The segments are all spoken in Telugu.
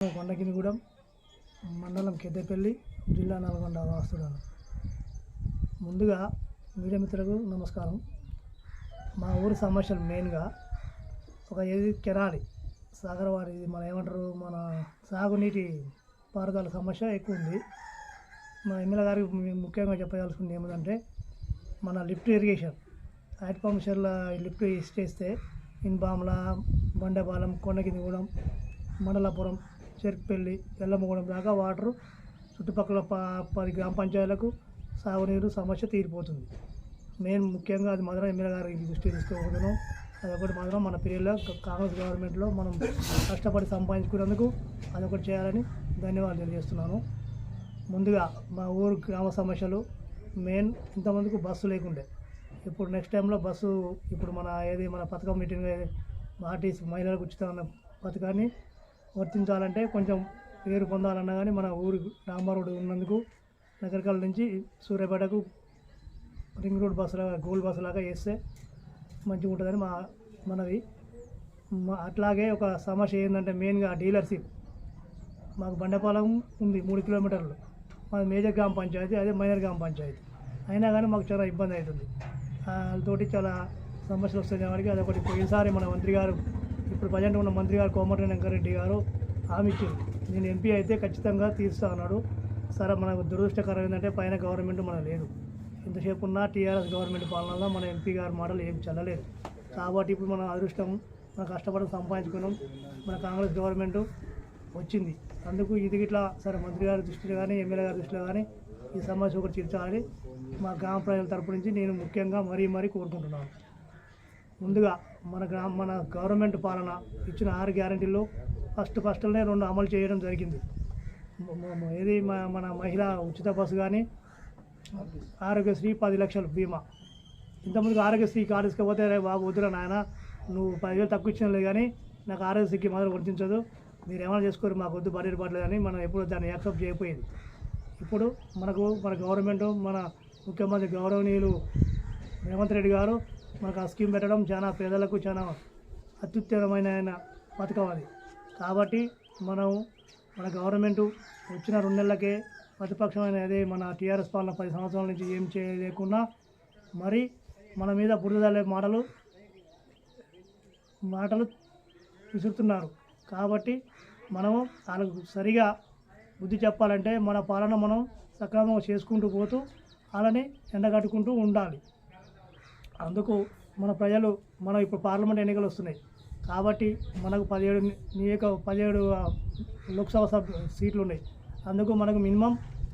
కొండకినిగూడెం మండలం కెద్దెపల్లి జిల్లా నల్గొండ వాస్తుడాను ముందుగా మీడియా మిత్రులకు నమస్కారం. మా ఊరి సమస్యలు మెయిన్గా ఒక ఏది కెనాలి సాగరవారి ఇది మన ఏమంటారు మన సాగునీటి పారుదల సమస్య ఎక్కువ ఉంది మా ఎమ్మెల్యే గారికి ముఖ్యంగా చెప్పదలుచుకుంది ఏమిటంటే మన లిఫ్ట్ ఇరిగేషన్ హైట్ పంప్ షెల్ల లిఫ్ట్ ఇస్తే ఇన్బామ్ల బండపాలెం కొండకినిగూడెం మండలాపురం చెరుకుపల్లి ఎల్లమ్మగూడెం దాకా వాటరు చుట్టుపక్కల ప పది గ్రామ పంచాయతీలకు సాగునీరు సమస్య తీరిపోతుంది. మెయిన్ ముఖ్యంగా అది మాత్రం ఎమ్మెల్యే గారికి దృష్టి తీసుకోబోతున్నాం అదొకటి మాత్రం మన పీరియడ్లో కాంగ్రెస్ గవర్నమెంట్లో మనం కష్టపడి సంపాదించుకున్నందుకు అదొకటి చేయాలని ధన్యవాదాలు తెలియజేస్తున్నాను. ముందుగా మా ఊరు గ్రామ సమస్యలు మెయిన్ ఇంతమందికి బస్సు లేకుండే. ఇప్పుడు నెక్స్ట్ టైంలో బస్సు ఇప్పుడు మన ఏది మన పథకం మీటింగ్ ఆర్టీసీ మహిళలకు ఉచితమైన పథకాన్ని వర్తించాలంటే కొంచెం పేరు పొందాలన్నా కానీ మన ఊరు రామారోడ్ ఉన్నందుకు నగరకాల నుంచి సూర్యాపేటకు రింగ్ రోడ్ బస్సు లాగా గోల్డ్ బస్సు లాగా వేస్తే మంచిగా ఉంటుందని మా మనవి. అట్లాగే ఒక సమస్య ఏంటంటే మెయిన్గా డీలర్షిప్. మాకు బండపాలెం ఉంది మూడు కిలోమీటర్లు. మాది మేజర్ గ్రామ పంచాయతీ అదే మైనర్ గ్రామ పంచాయతీ. అయినా కానీ మాకు చాలా ఇబ్బంది అవుతుంది. వాళ్ళతోటి చాలా సమస్యలు వస్తాయి వారికి అదొకటి. పోయినసారి మన మంత్రి గారు ఇప్పుడు ప్రజెంట్ ఉన్న మంత్రి గారు కోమటి వెంకరెడ్డి గారు హామీ నేను ఎంపీ అయితే ఖచ్చితంగా తీరుస్తా అన్నాడు. సరే మనకు దురదృష్టకరం ఏంటంటే పైన గవర్నమెంట్ మన లేదు. ఎంతసేపు ఉన్నా టీఆర్ఎస్ గవర్నమెంట్ పాలనలో మన ఎంపీ గారి మాటలు ఏం చల్లలేదు. కాబట్టి ఇప్పుడు మన అదృష్టం మన కష్టపడి సంపాదించుకున్నాం. మన కాంగ్రెస్ గవర్నమెంట్ వచ్చింది. అందుకు ఇది ఇట్లా సరే మంత్రి గారి దృష్టిలో కానీ ఎమ్మెల్యే గారి దృష్టిలో కానీ ఈ సమస్య ఒకటి తీర్చాలని మా గ్రామ ప్రజల తరపు నుంచి నేను ముఖ్యంగా మరీ మరీ కోరుకుంటున్నాను. ముందుగా మన మన గవర్నమెంట్ పాలన ఇచ్చిన ఆరు గ్యారంటీల్లో ఫస్ట్ ఫస్ట్లోనే రెండు అమలు చేయడం జరిగింది. ఏది మన మహిళ ఉచిత బస్సు కానీ ఆరోగ్యశ్రీ పది లక్షలు బీమా. ఇంతకుముందు ఆరోగ్యశ్రీ కార్డు ఇసుకపోతే రే బాబు వద్దురా నాయన నువ్వు పదివేలు తక్కువ ఇచ్చినలే కానీ నాకు ఆరోగ్యశ్రీకి మాత్రం వర్తించదు మీరు ఏమైనా చేసుకోరు మాకు వద్దు బడ్జెట్ పడలేదు కానీ మనం ఎప్పుడు దాన్ని యాక్సెప్ట్ చేయకపోయేది. ఇప్పుడు మనకు మన గవర్నమెంట్ మన ముఖ్యమంత్రి గౌరవనీయులు రేవంత్ రెడ్డి గారు మనకు ఆ స్కీమ్ పెట్టడం చాలా పేదలకు చాలా అత్యుత్తమైన ఆయన పథకం అది. కాబట్టి మనం మన గవర్నమెంట్ వచ్చిన రెండు నెలలకే ప్రతిపక్షమైన అదే మన టీఆర్ఎస్ పాలన పది సంవత్సరాల నుంచి ఏం చేయలేకుండా మరి మన మీద బురదలే మాటలు మాటలు విసురుతున్నారు. కాబట్టి మనము వాళ్ళకు సరిగా బుద్ధి చెప్పాలంటే మన పాలన మనం సక్రమంగా చేసుకుంటూ పోతూ వాళ్ళని ఎండగట్టుకుంటూ ఉండాలి. అందుకు మన ప్రజలు మనం ఇప్పుడు పార్లమెంట్ ఎన్నికలు వస్తున్నాయి. కాబట్టి మనకు పదిహేడు నియోజక పదిహేడు లోక్సభ సభ సీట్లు ఉన్నాయి. అందుకు మనకు మినిమం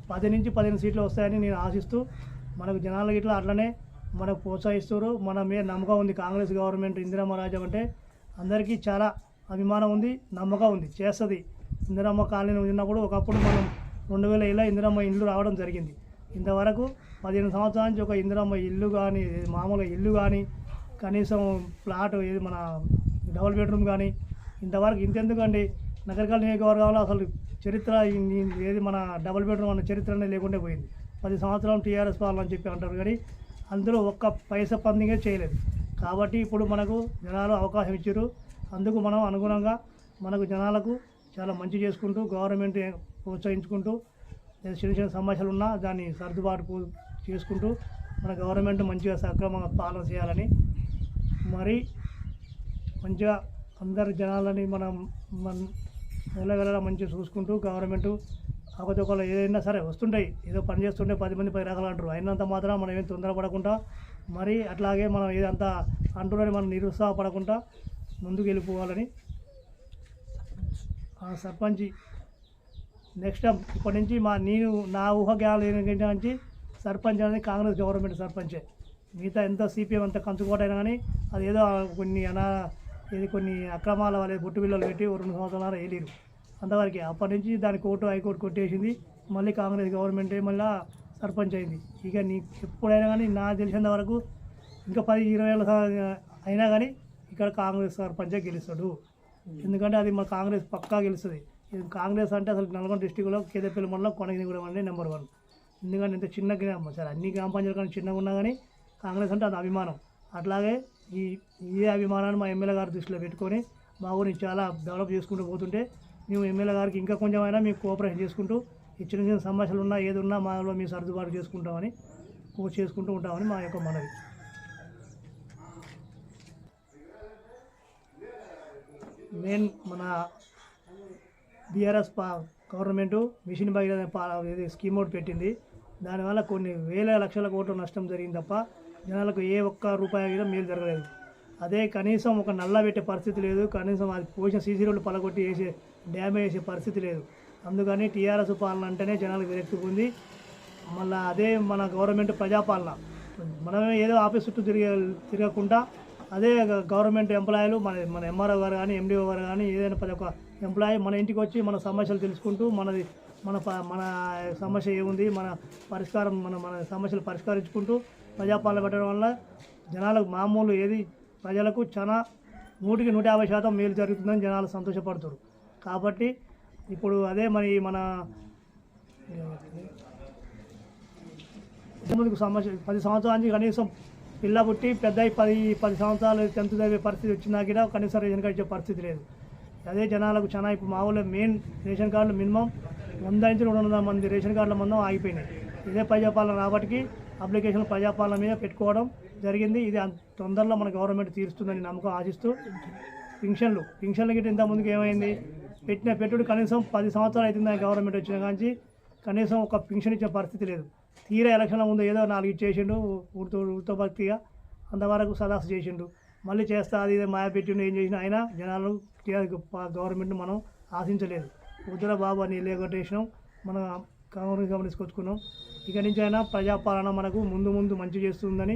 పది నుంచి పదిహేను సీట్లు వస్తాయని నేను ఆశిస్తూ మనకు జనాల గిట్ల అట్లనే మనకు ప్రోత్సహిస్తారు మన మీద నమ్మకం ఉంది కాంగ్రెస్ గవర్నమెంట్ ఇందిరమ్మ రాజ్యం అంటే. అందరికీ చాలా అభిమానం ఉంది నమ్మకం ఉంది చేస్తుంది. ఇందిరమ్మ కాలనీ ఉన్నప్పుడు ఒకప్పుడు మనం రెండు వేల ఇలా ఇందిరమ్మ ఇల్లు రావడం జరిగింది. ఇంతవరకు పదిహేను సంవత్సరాల నుంచి ఒక ఇందిరమ్మ ఇల్లు కానీ మామూలుగా ఇల్లు కానీ కనీసం ప్లాట్ ఏది మన డబుల్ బెడ్రూమ్ కానీ ఇంతవరకు ఇంతెందుకండి? నగరకాల నియోజకవర్గంలో అసలు చరిత్ర ఏది మన డబుల్ బెడ్రూమ్ అన్న చరిత్రనే లేకుండా పోయింది. పది సంవత్సరాలు టీఆర్ఎస్ పాలన అని చెప్పి అంటారు కానీ అందులో ఒక్క పైస పందింగే చేయలేదు. కాబట్టి ఇప్పుడు మనకు జనాలు అవకాశం ఇచ్చారు. అందుకు మనం అనుగుణంగా మనకు జనాలకు చాలా మంచి చేసుకుంటూ గవర్నమెంట్ ప్రోత్సహించుకుంటూ లేదా చిన్న చిన్న సమస్యలు ఉన్నా దాన్ని సర్దుబాటు చేసుకుంటూ మన గవర్నమెంట్ మంచిగా సక్రమంగా పాలన చేయాలని మరి మంచిగా అందరి జనాలని మనం మన వెళ్ళగల మంచిగా చూసుకుంటూ గవర్నమెంట్ అవకతవకలు ఏదైనా సరే వస్తుంటాయి. ఏదో పని చేస్తుంటే పది మంది పది రకాలు అంటారు. అయినంత మాత్రం మనం ఏం తొందరపడకుండా మరి అట్లాగే మనం ఏదంతా అంటున్నది మనం నిరుత్సాహపడకుండా ముందుకు వెళ్ళిపోవాలని ఆ సర్పంచ్ నెక్స్ట్ ఇప్పటి నుంచి మా నేను నా ఊహగాలు ఏంటంటే సర్పంచ్ అనేది కాంగ్రెస్ గవర్నమెంట్ సర్పంచే. మిగతా ఎంత సిపిఎం అంత కంచుకోటైనా కానీ అది ఏదో కొన్ని అనా ఇది కొన్ని అక్రమాల వాళ్ళ బొట్టు బిల్లలు పెట్టి రెండు సంవత్సరాలు వేయలేరు అంతవరకు అప్పటి నుంచి దాని కోర్టు హైకోర్టు కొట్టేసింది. మళ్ళీ కాంగ్రెస్ గవర్నమెంటే మళ్ళీ సర్పంచ్ అయింది. ఇక నీ ఎప్పుడైనా కానీ నాకు తెలిసినంత వరకు ఇంకా పది ఇరవై ఏళ్ళ అయినా కానీ ఇక్కడ కాంగ్రెస్ సర్పంచే గెలుస్తాడు. ఎందుకంటే అది మన కాంగ్రెస్ పక్కా గెలుస్తుంది. ఇది కాంగ్రెస్ అంటే అసలు నల్గొండ డిస్టిక్లో కేదపల్లి మండలం కొనగిరిగూడెం అనేది నెంబర్ వన్. ఎందుకంటే ఇంత చిన్న గ్రామం సరే అన్ని గ్రామ పంచాయతీలు కానీ చిన్నగా ఉన్నా కానీ కాంగ్రెస్ అంటే అది అభిమానం. అట్లాగే ఈ ఇదే అభిమానాన్ని మా ఎమ్మెల్యే గారి దృష్టిలో పెట్టుకొని మా ఊరిని చాలా డెవలప్ చేసుకుంటూ పోతుంటే మేము ఎమ్మెల్యే గారికి ఇంకా కొంచెమైనా మేము కోఆపరేషన్ చేసుకుంటూ ఈ చిన్న చిన్న సమస్యలు ఉన్నా ఏది ఉన్నా మాలో మేము సర్దుబాటు చేసుకుంటామని చేసుకుంటూ ఉంటామని మా యొక్క మనవి. మెయిన్ మన బీఆర్ఎస్ పా గవర్నమెంట్ మిషన్ భగీరథ పా ఇది స్కీమ్ ఒకటి పెట్టింది. దానివల్ల కొన్ని వేల లక్షల కోట్ల నష్టం జరిగింది తప్ప జనాలకు ఏ ఒక్క రూపాయి కూడా మేలు జరగలేదు. అదే కనీసం ఒక నల్ల పెట్టే పరిస్థితి లేదు. కనీసం అది పోసిన సీసీ రోడ్లు పలగొట్టి వేసే డ్యామేజ్ చేసే పరిస్థితి లేదు. అందుకని టీఆర్ఎస్ పాలన అంటేనే జనాలకు విరక్తిపోయింది మళ్ళీ అదే మన గవర్నమెంట్ ప్రజాపాలన. మనమే ఏదో ఆఫీస్ చుట్టూ తిరిగే తిరగకుండా అదే గవర్నమెంట్ ఎంప్లాయీలు మన మన ఎంఆర్ఓ గారు కానీ ఎండిఓ గారు కానీ ఏదైనా ప్రతి ఒక్క ఎంప్లాయీ మన ఇంటికి వచ్చి మన సమస్యలు తెలుసుకుంటూ మనది మన మన సమస్య ఏముంది మన పరిష్కారం మన మన సమస్యలు పరిష్కరించుకుంటూ ప్రజాపాలన పెట్టడం వల్ల జనాలకు మామూలు ఏది ప్రజలకు చాలా నూటికి నూట యాభై శాతం మేలు జరుగుతుందని జనాలు సంతోషపడుతారు. కాబట్టి ఇప్పుడు అదే మరి మన ముందుకు సమస్య పది సంవత్సరానికి కనీసం పిల్ల పుట్టి పెద్ద పది పది సంవత్సరాలు టెన్త్ చదివే పరిస్థితి వచ్చినా కూడా కనీసం రేషన్ కార్డు ఇచ్చే పరిస్థితి లేదు. అదే జనాలకు చాలా ఇప్పుడు మా ఊళ్ళో మెయిన్ రేషన్ కార్డులు మినిమం వంద నుంచి రెండు వందల మంది రేషన్ కార్డుల మందం ఆగిపోయినాయి. ఇదే ప్రజాపాలన రాబట్టి అప్లికేషన్ ప్రజాపాలన మీద పెట్టుకోవడం జరిగింది. ఇది అంత తొందరలో మన గవర్నమెంట్ తీరుస్తుందని నమ్మకం ఆశిస్తూ పింఛన్లు పింఛన్లు గిట్ట ఇంత ముందుకు ఏమైంది? పెట్టిన పెట్టుడు కనీసం పది సంవత్సరాలు అవుతుంది గవర్నమెంట్ వచ్చిన కాంచి కనీసం ఒక పింఛన్ ఇచ్చే పరిస్థితి లేదు. తీరా ఎలక్షన్ల ముందు ఏదో నాలుగు ఇచ్చేసిండు ఊరితో ఊరితో భక్తిగా అంతవరకు సదాసు చేసిండు. మళ్ళీ చేస్తా అది మాయ పెట్టిండు ఏం చేసినా అయినా జనాలు టీఆర్ గవర్నమెంట్ మనం ఆశించలేదు. ఉత్తర బాబు అని లేకొట్టేసినాం మనం కాంగ్రెస్ గమనించుకొచ్చుకున్నాం. ఇక నుంచి అయినా ప్రజాపాలన మనకు ముందు ముందు మంచి చేస్తుందని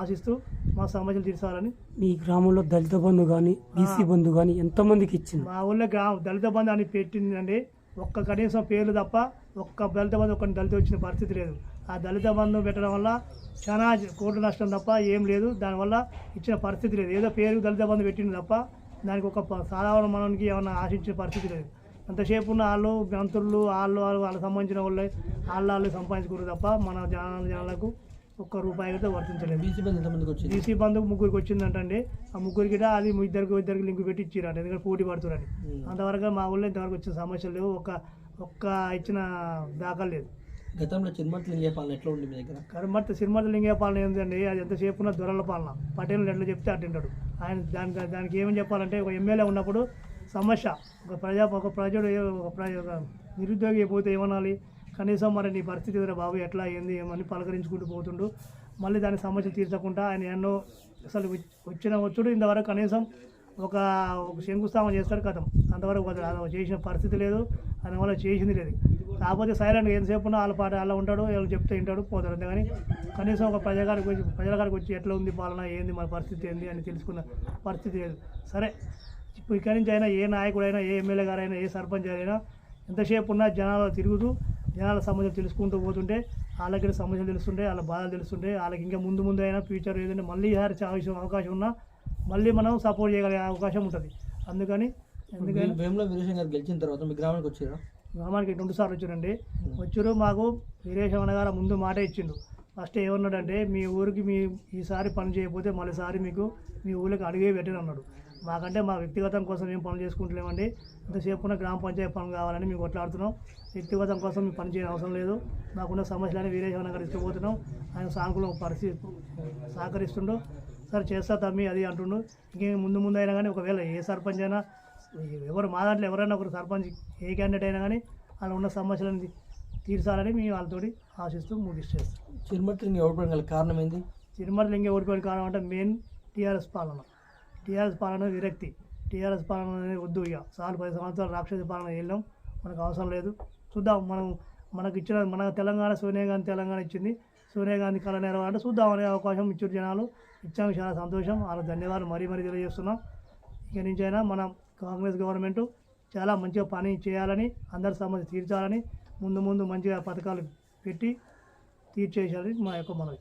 ఆశిస్తూ మా సమస్యలు తీర్చాలని మీ గ్రామంలో దళిత బంధు కానీ బీసీ బంధు కానీ ఎంతమందికి ఇచ్చింది? మా ఊళ్ళో గ్రామ దళిత బంధు అని పెట్టిందండి. ఒక్క కనీసం పేర్లు తప్ప ఒక్క దళిత బంధు ఒక్క దళిత వచ్చిన పరిస్థితి లేదు. ఆ దళిత బంధు పెట్టడం వల్ల చాలా కోట్ల నష్టం తప్ప ఏం లేదు. దానివల్ల ఇచ్చిన పరిస్థితి లేదు. ఏదో పేరు దళిత బంధు పెట్టింది తప్ప దానికి ఒక సాధారణ మనకి ఏమన్నా ఆశించే పరిస్థితి లేదు. అంతసేపు ఉన్న వాళ్ళు మంత్రులు వాళ్ళు వాళ్ళు వాళ్ళకి సంబంధించిన వాళ్ళే వాళ్ళు వాళ్ళు సంపాదించుకోరు తప్ప మన జనాల జనాలకు ఒక్క రూపాయి అయితే వర్తించలేదు. బీసీ బంధు ఎంతమందికి వచ్చింది? బీసీ బంధుకు ముగ్గురికి వచ్చిందంటండి. ఆ ముగ్గురికి అది ఇద్దరికి ఇద్దరికి లింక్ పెట్టి ఇచ్చిరంట ఎందుకంటే పోటీ పడుతున్నారని అంతవరకు మా ఊళ్ళో ఇంతవరకు వచ్చిన సమస్యలు లేవు. ఒక్క ఒక్క ఇచ్చిన దాఖలు లేదు. గతంలో చిన్మత్ లింగే పాలన ఎట్లా ఉంది మీ దగ్గర? కర్మర్త సిరిమర్త లింగే పాలన ఏంటండి అది ఎంతసేపు ఉన్న దొరల పాలన. పటేలు ఎట్లా చెప్తే అట్టింటాడు ఆయన దాని దానికి ఏమని చెప్పాలంటే ఒక ఎమ్మెల్యే ఉన్నప్పుడు సమస్య ఒక ప్రజా ఒక ప్రజడు ఒక ప్రజ నిరుద్యోగి పోతే ఏమనాలి? కనీసం మరి నీ పరిస్థితి ఎదురు బాబు ఎట్లా ఏంది ఏమని పలకరించుకుంటూ పోతుండు. మళ్ళీ దాని సమస్య తీర్చకుండా ఆయన ఎన్నో అసలు వచ్చిన వచ్చుడు ఇంతవరకు కనీసం ఒక ఒక శంకుస్థాపన చేస్తారు కథం. అంతవరకు అలా చేసిన పరిస్థితి లేదు. అందువల్ల చేసింది లేదు. కాకపోతే సైలెంట్గా ఎంతసేపు ఉన్నా వాళ్ళ పాట అలా ఉంటాడు వాళ్ళు చెప్తే వింటాడు పోతాడు అంతేగాని కనీసం ఒక ప్రజగారికి వచ్చి ప్రజల గారికి వచ్చి ఎట్లా ఉంది పాలన ఏంది మన పరిస్థితి ఏంది అని తెలుసుకున్న పరిస్థితి లేదు. సరే ఇప్పుడు ఇక్కడి నుంచి అయినా ఏ నాయకుడైనా ఏ ఎమ్మెల్యే గారైనా ఏ సర్పంచ్ అయినా ఎంతసేపు ఉన్నా జనాలు తిరుగుతూ జనాల సమస్యలు తెలుసుకుంటూ పోతుంటే వాళ్ళకి సమస్యలు తెలుస్తుంటే వాళ్ళ బాధలు తెలుస్తుంటే వాళ్ళకి ఇంకా ముందు ముందు అయినా ఫ్యూచర్ ఏదైనా మళ్ళీ ఈసారి అవకాశం అవకాశం ఉన్నా మళ్ళీ మనం సపోర్ట్ చేయగలిగే అవకాశం ఉంటుంది. అందుకని ఎందుకని వేముల వీరేశం గారు గెలిచిన తర్వాత మీ గ్రామానికి వచ్చారా? గ్రామానికి రెండు సార్లు వచ్చారండి. వచ్చారు మాకు వీరేశం అనగారు ముందు మాట ఇచ్చిండు. ఫస్ట్ ఏమన్నాడంటే మీ ఊరికి మీ ఈసారి పని చేయకపోతే మళ్ళీసారి మీకు మీ ఊళ్ళకి అడిగే పెట్టని అన్నాడు. మాకంటే మా వ్యక్తిగతం కోసం ఏం పనులు చేసుకుంటలేమండి. ఇంతసేపు ఉన్న గ్రామ పంచాయతీ పనులు కావాలని మేము కొట్లాడుతున్నాం. వ్యక్తిగతం కోసం మేము పని చేయని అవసరం లేదు. మాకున్న సమస్యలని వీరేశం నగర్ ఇష్టపోతున్నాం ఆయన సానుకూల పరిస్థితి సహకరిస్తుండు. సరే చేస్తా తమ్మి అది అంటుండు. ఇంకేం ముందు ముందు అయినా కానీ ఒకవేళ ఏ సర్పంచ్ అయినా ఎవరు మా దాంట్లో ఎవరైనా ఒకరు సర్పంచ్ ఏ క్యాండిడేట్ అయినా కానీ వాళ్ళు ఉన్న సమస్యలను తీర్చాలని మేము వాళ్ళతోటి ఆశిస్తూ ముగిస్తాం చిరుమతి లింగ గల కారణం ఏంది? తిరుమల లింగ ఓడిపోయిన కారణం అంటే మెయిన్ టీఆర్ఎస్ పాలన. టీఆర్ఎస్ పాలన విరక్తి. టీఆర్ఎస్ పాలన అనేది వద్దు ఇక. చాలు పది సంవత్సరాలు రాక్షస పాలన వెళ్ళాం మనకు అవసరం లేదు. చూద్దాం మనం మనకు ఇచ్చిన మన తెలంగాణ సోనియా గాంధీ తెలంగాణ ఇచ్చింది. సోనియా గాంధీ కళ నెరవేరంటే చూద్దామనే అవకాశం ఇచ్చారు జనాలు. ఇచ్చాము చాలా సంతోషం. వాళ్ళ ధన్యవాదాలు మరీ మరీ తెలియజేస్తున్నాం. ఇక నుంచి అయినా మన కాంగ్రెస్ గవర్నమెంట్ చాలా మంచిగా పని చేయాలని అందరి సమస్య తీర్చాలని ముందు ముందు మంచిగా పథకాలు పెట్టి తీర్చేయాలని మా యొక్క మనవి.